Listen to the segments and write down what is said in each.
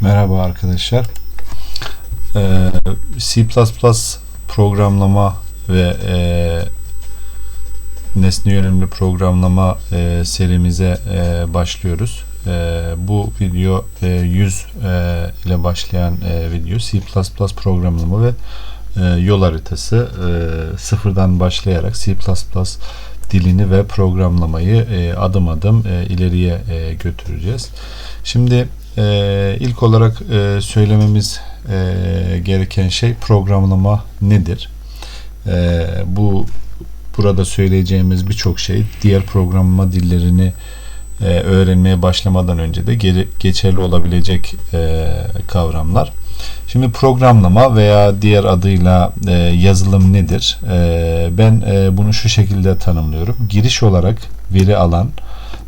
Merhaba arkadaşlar. Ee, C++ programlama ve e, nesne yönelimli programlama e, serimize e, başlıyoruz. E, bu video e, 100 e, ile başlayan e, video C++ programlama ve e, yol haritası e, sıfırdan başlayarak C++ dilini ve programlamayı e, adım adım e, ileriye e, götüreceğiz. Şimdi e, ilk olarak e, söylememiz e, gereken şey programlama nedir? E, bu burada söyleyeceğimiz birçok şey diğer programlama dillerini e, öğrenmeye başlamadan önce de geri, geçerli olabilecek e, kavramlar. Şimdi programlama veya diğer adıyla e, yazılım nedir? E, ben e, bunu şu şekilde tanımlıyorum. Giriş olarak veri alan,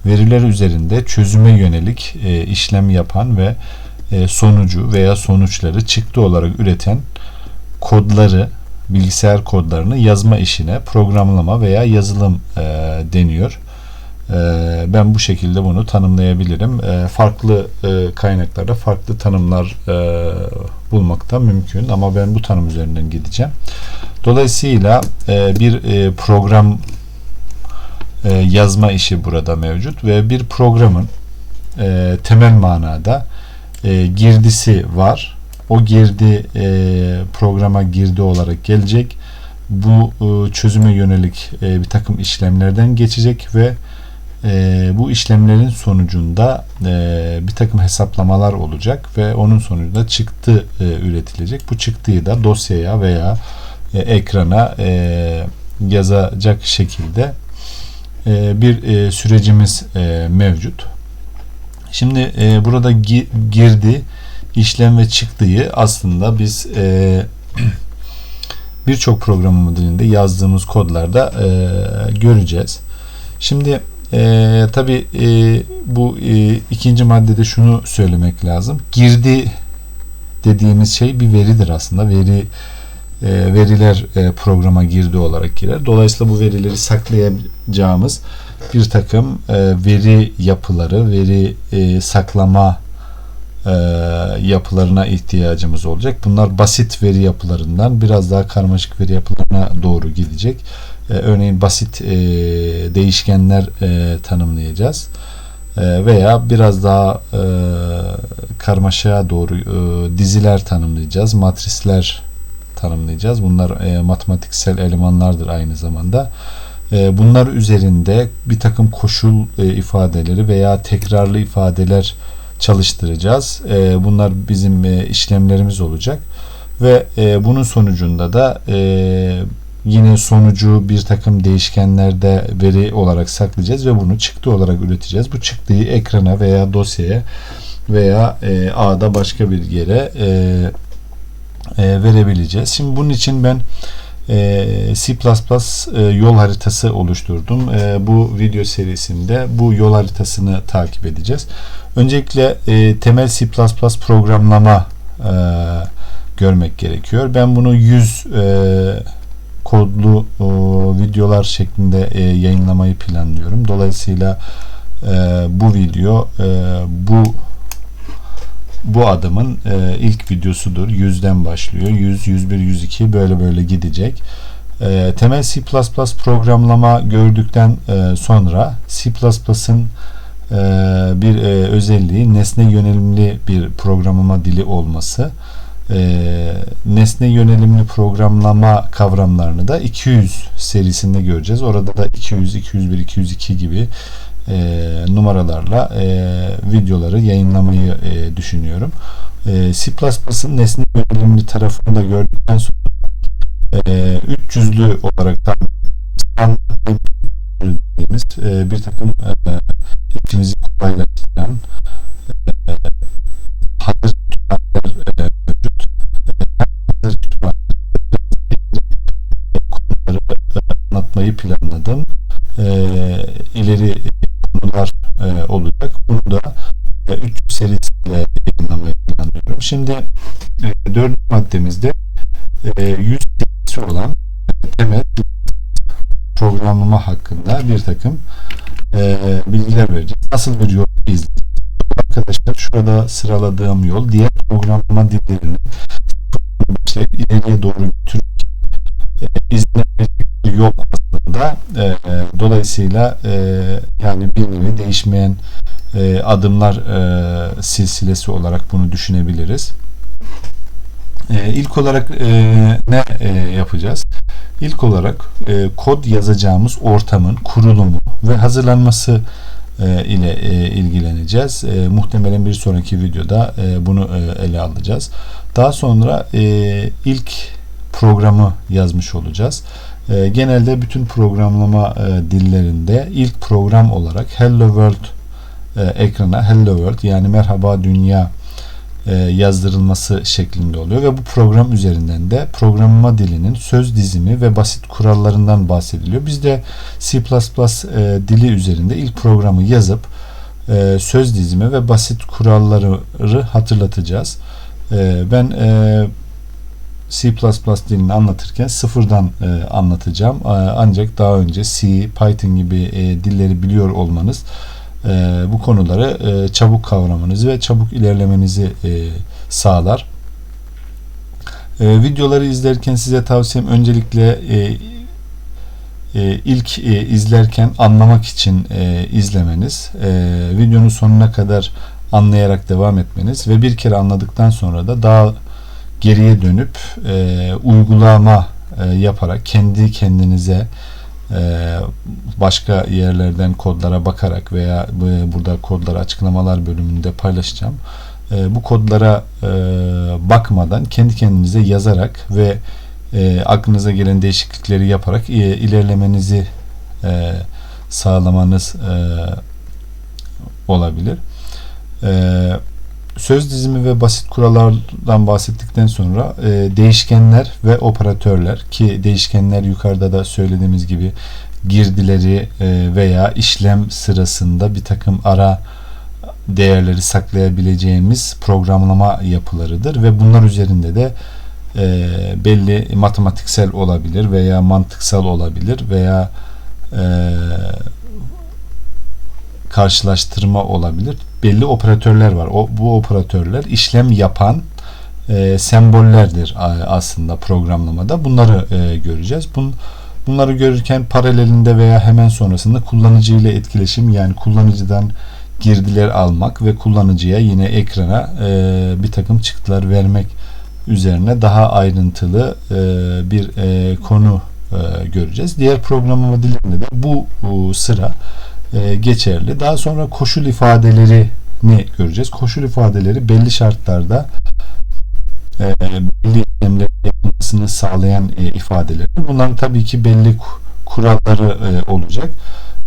veriler üzerinde çözüme yönelik e, işlem yapan ve e, sonucu veya sonuçları çıktı olarak üreten kodları, bilgisayar kodlarını yazma işine programlama veya yazılım e, deniyor. E, ben bu şekilde bunu tanımlayabilirim. E, farklı e, kaynaklarda farklı tanımlar e, bulmakta mümkün ama ben bu tanım üzerinden gideceğim. Dolayısıyla e, bir e, program e, yazma işi burada mevcut ve bir programın e, temel manada e, girdisi var. O girdi e, programa girdi olarak gelecek. Bu e, çözüme yönelik e, bir takım işlemlerden geçecek ve e, bu işlemlerin sonucunda e, bir takım hesaplamalar olacak ve onun sonucunda çıktı e, üretilecek. Bu çıktıyı da dosyaya veya e, ekrana e, yazacak şekilde bir e, sürecimiz e, mevcut. Şimdi e, burada gi girdi, işlem ve çıktıyı aslında biz e, birçok programlama dilinde yazdığımız kodlarda e, göreceğiz. Şimdi e, tabi e, bu e, ikinci maddede şunu söylemek lazım. Girdi dediğimiz şey bir veridir aslında. Veri e, veriler e, programa girdi olarak girer. Dolayısıyla bu verileri saklayacağımız bir takım e, veri yapıları, veri e, saklama e, yapılarına ihtiyacımız olacak. Bunlar basit veri yapılarından biraz daha karmaşık veri yapılarına doğru gidecek. E, örneğin basit e, değişkenler e, tanımlayacağız. E, veya biraz daha e, karmaşaya doğru e, diziler tanımlayacağız. Matrisler tanımlayacağız. Bunlar e, matematiksel elemanlardır aynı zamanda. E, bunlar üzerinde bir takım koşul e, ifadeleri veya tekrarlı ifadeler çalıştıracağız. E, bunlar bizim e, işlemlerimiz olacak ve e, bunun sonucunda da e, yine sonucu bir takım değişkenlerde veri olarak saklayacağız ve bunu çıktı olarak üreteceğiz. Bu çıktıyı ekrana veya dosyaya veya e, A'da başka bir yere e, e, verebileceğiz. Şimdi bunun için ben e, C++ e, yol haritası oluşturdum. E, bu video serisinde bu yol haritasını takip edeceğiz. Öncelikle e, temel C++ programlama e, görmek gerekiyor. Ben bunu 100 e, kodlu e, videolar şeklinde e, yayınlamayı planlıyorum. Dolayısıyla e, bu video e, bu bu adımın e, ilk videosudur. 100'den başlıyor. 100, 101, 102 böyle böyle gidecek. E, temel C++ programlama gördükten e, sonra C++'ın e, bir e, özelliği nesne yönelimli bir programlama dili olması. E, nesne yönelimli programlama kavramlarını da 200 serisinde göreceğiz. Orada da 200, 201, 202 gibi e, numaralarla e, videoları yayınlamayı e, düşünüyorum. E, C++'ın nesne yönelimli tarafını da gördükten sonra e, 300'lü olarak dediğimiz e, bir takım e, işimizi kolaylaştıran e, anlatmayı planladım. E, ileri konular e, olacak. Bunu da e, 3 serisiyle yayınlamayı planlıyorum. Şimdi e, dördüncü maddemizde e, 100 serisi olan temel programlama hakkında bir takım e, bilgiler vereceğiz. Nasıl bir yol izleyeceğiz? arkadaşlar şurada sıraladığım yol diğer programlama dillerini başlayıp ileriye doğru götürürken e, yok aslında. E, e, dolayısıyla e, yani bir nevi değişmeyen e, adımlar e, silsilesi olarak bunu düşünebiliriz. E, ilk olarak e, ne e, yapacağız? İlk olarak e, kod yazacağımız ortamın kurulumu ve hazırlanması e, ile e, ilgileneceğiz. E, muhtemelen bir sonraki videoda e, bunu e, ele alacağız. Daha sonra e, ilk programı yazmış olacağız. E, genelde bütün programlama e, dillerinde ilk program olarak Hello World e, ekrana Hello World yani Merhaba Dünya e, yazdırılması şeklinde oluyor ve bu program üzerinden de programlama dilinin söz dizimi ve basit kurallarından bahsediliyor. Biz de C++ e, dili üzerinde ilk programı yazıp e, söz dizimi ve basit kuralları hatırlatacağız. Ben C++ dilini anlatırken sıfırdan anlatacağım. Ancak daha önce C, Python gibi dilleri biliyor olmanız e, bu konuları e, çabuk kavramanızı ve çabuk ilerlemenizi e, sağlar. E, videoları izlerken size tavsiyem öncelikle e, e, ilk e, izlerken anlamak için e, izlemeniz, e, videonun sonuna kadar anlayarak devam etmeniz ve bir kere anladıktan sonra da daha geriye dönüp e, uygulama e, yaparak kendi kendinize ee, başka yerlerden kodlara bakarak veya burada kodları açıklamalar bölümünde paylaşacağım. Ee, bu kodlara e, bakmadan kendi kendinize yazarak ve e, aklınıza gelen değişiklikleri yaparak ilerlemenizi e, sağlamanız olabilir. Evet söz dizimi ve basit kurallardan bahsettikten sonra e, değişkenler ve operatörler ki değişkenler yukarıda da söylediğimiz gibi girdileri e, veya işlem sırasında bir takım ara değerleri saklayabileceğimiz programlama yapılarıdır ve bunlar üzerinde de e, belli matematiksel olabilir veya mantıksal olabilir veya e, karşılaştırma olabilir. Belli operatörler var. O bu operatörler işlem yapan e, sembollerdir aslında programlamada. Bunları e, göreceğiz. Bun, bunları görürken paralelinde veya hemen sonrasında kullanıcı ile etkileşim yani kullanıcıdan girdiler almak ve kullanıcıya yine ekrana e, bir takım çıktılar vermek üzerine daha ayrıntılı e, bir e, konu e, göreceğiz. Diğer programlama dillerinde de bu, bu sıra e, geçerli. Daha sonra koşul ifadelerini göreceğiz. Koşul ifadeleri belli şartlarda e, belli işlemlerin yapılmasını sağlayan e, ifadeler. Bunların tabii ki belli kuralları e, olacak.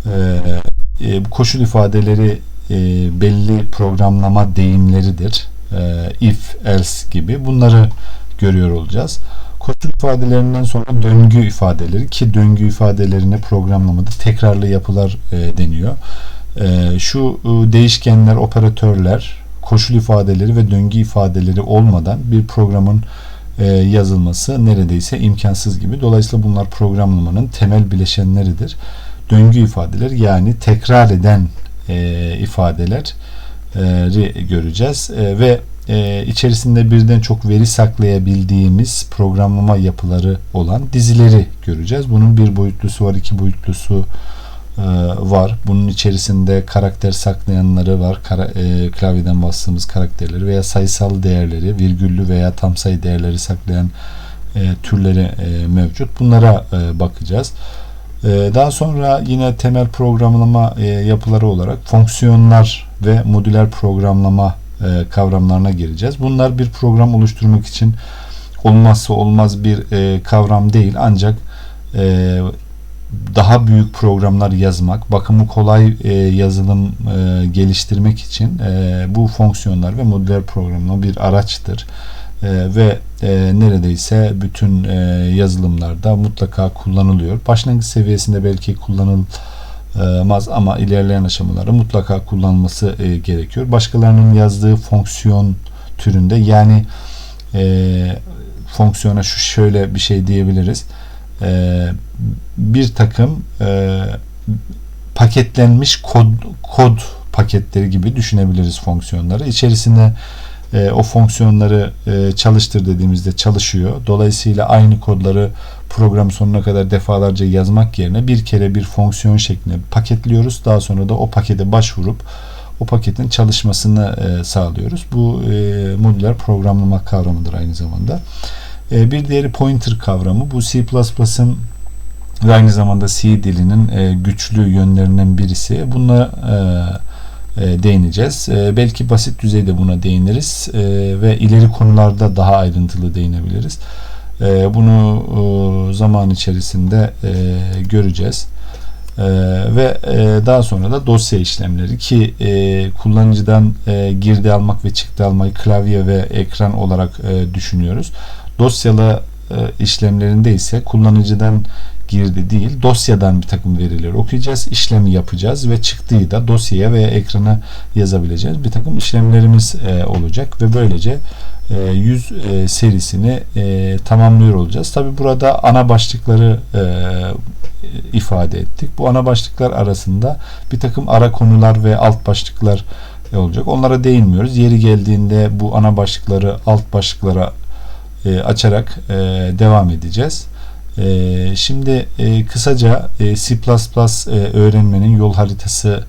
E, e, koşul ifadeleri e, belli programlama deyimleridir. E, if, else gibi. Bunları görüyor olacağız. Koşul ifadelerinden sonra döngü ifadeleri ki döngü ifadelerine programlamada tekrarlı yapılar e, deniyor. E, şu e, değişkenler, operatörler, koşul ifadeleri ve döngü ifadeleri olmadan bir programın e, yazılması neredeyse imkansız gibi. Dolayısıyla bunlar programlamanın temel bileşenleridir. Döngü ifadeler yani tekrar eden e, ifadeleri göreceğiz e, ve e, içerisinde birden çok veri saklayabildiğimiz programlama yapıları olan dizileri göreceğiz. Bunun bir boyutlusu var, iki boyutlusu e, var. Bunun içerisinde karakter saklayanları var. E, klavyeden bastığımız karakterleri veya sayısal değerleri, virgüllü veya tam sayı değerleri saklayan e, türleri mevcut. Bunlara bakacağız. Daha sonra yine temel programlama yapıları olarak fonksiyonlar ve modüler programlama e, kavramlarına gireceğiz. Bunlar bir program oluşturmak için olmazsa olmaz bir e, kavram değil ancak e, daha büyük programlar yazmak, bakımı kolay yazılım geliştirmek için bu fonksiyonlar ve modüler programlama bir araçtır. Ve neredeyse bütün yazılımlarda mutlaka kullanılıyor. Başlangıç seviyesinde belki kullanılıyor maz ama ilerleyen aşamalarda mutlaka kullanılması e, gerekiyor. Başkalarının yazdığı fonksiyon türünde yani e, fonksiyona şu şöyle bir şey diyebiliriz. E, bir takım e, paketlenmiş kod kod paketleri gibi düşünebiliriz fonksiyonları. İçerisinde e, o fonksiyonları e, çalıştır dediğimizde çalışıyor. Dolayısıyla aynı kodları program sonuna kadar defalarca yazmak yerine bir kere bir fonksiyon şeklinde paketliyoruz. Daha sonra da o pakete başvurup o paketin çalışmasını e, sağlıyoruz. Bu e, modüler programlama kavramıdır aynı zamanda. E, bir diğeri pointer kavramı. Bu C++'ın ve aynı zamanda C dilinin e, güçlü yönlerinden birisi. Bununla e, e, değineceğiz. E, belki basit düzeyde buna değiniriz e, ve ileri konularda daha ayrıntılı değinebiliriz. E, bunu e, zaman içerisinde e, göreceğiz. Ee, ve e, daha sonra da dosya işlemleri ki kullanıcıdan girdi almak ve çıktı almayı klavye ve ekran olarak düşünüyoruz. Dosyalı işlemlerinde ise kullanıcıdan girdi değil dosyadan bir takım verileri okuyacağız işlemi yapacağız ve çıktığı da dosyaya veya ekrana yazabileceğiz bir takım işlemlerimiz olacak ve böylece 100 e, serisini e, tamamlıyor olacağız tabi burada ana başlıkları e, ifade ettik bu ana başlıklar arasında bir takım ara konular ve alt başlıklar olacak onlara değinmiyoruz yeri geldiğinde bu ana başlıkları alt başlıklara açarak devam edeceğiz. Şimdi kısaca C++ öğrenmenin yol haritası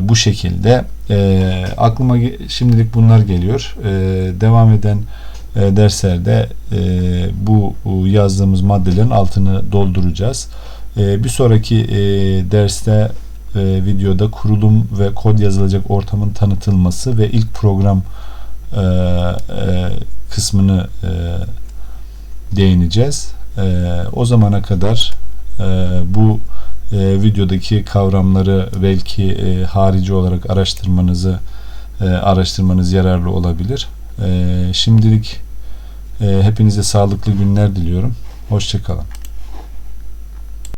bu şekilde. E, aklıma şimdilik bunlar geliyor. E, devam eden e, derslerde e, bu bu yazdığımız maddelerin altını dolduracağız. E, bir sonraki e, derste e, videoda kurulum ve kod yazılacak ortamın tanıtılması ve ilk program e, e, kısmını e, değineceğiz. E, o zamana kadar e, bu e, videodaki kavramları belki e, harici olarak araştırmanızı e, araştırmanız yararlı olabilir. E, şimdilik e, hepinize sağlıklı günler diliyorum. Hoşçakalın.